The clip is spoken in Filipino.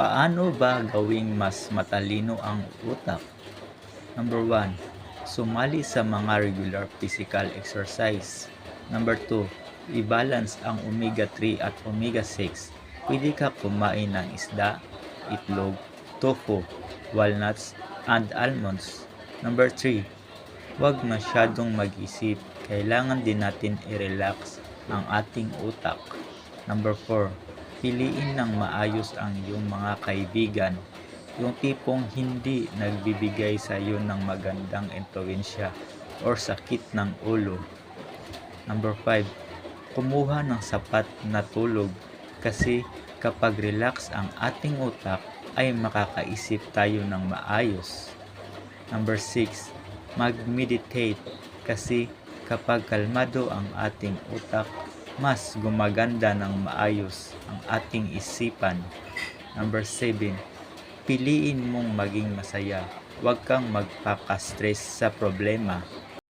Paano ba gawing mas matalino ang utak? Number 1. Sumali sa mga regular physical exercise. Number 2. I-balance ang omega-3 at omega-6. Pwede ka kumain ng isda, itlog, tofu, walnuts, and almonds. Number 3. Huwag masyadong mag-isip. Kailangan din natin i-relax ang ating utak. Number 4. Piliin ng maayos ang iyong mga kaibigan. Yung tipong hindi nagbibigay sa iyo ng magandang impluensya or sakit ng ulo. Number 5. Kumuha ng sapat na tulog kasi kapag relax ang ating utak ay makakaisip tayo ng maayos. Number 6. Mag-meditate kasi kapag kalmado ang ating utak, mas gumaganda ng maayos ang ating isipan. Number 7. Piliin mong maging masaya. Huwag kang magpaka-stress sa problema.